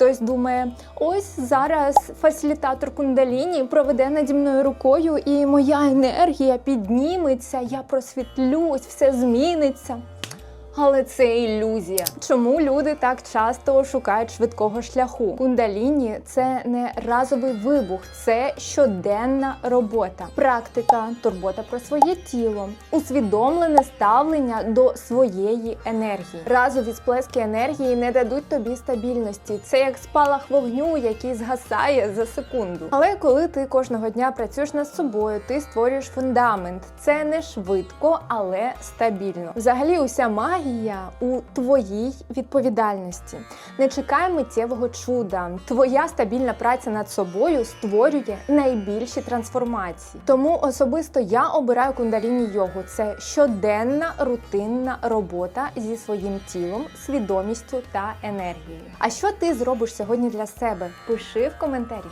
Хтось думає, ось зараз фасилітатор кундаліні проведе наді мною рукою, і моя енергія підніметься, я просвітлюсь, все зміниться. Але це ілюзія. Чому люди так часто шукають швидкого шляху? Кундаліні це не разовий вибух, це щоденна робота, практика, турбота про своє тіло, усвідомлене ставлення до своєї енергії. Разові сплески енергії не дадуть тобі стабільності. Це як спалах вогню, який згасає за секунду. Але коли ти кожного дня працюєш над собою, ти створюєш фундамент. Це не швидко, але стабільно. Взагалі, уся магія у твоїй відповідальності. Не чекай миттєвого чуда. Твоя стабільна праця над собою створює найбільші трансформації. Тому особисто я обираю кундаліні йогу. Це щоденна рутинна робота зі своїм тілом, свідомістю та енергією. А що ти зробиш сьогодні для себе? Пиши в коментарі.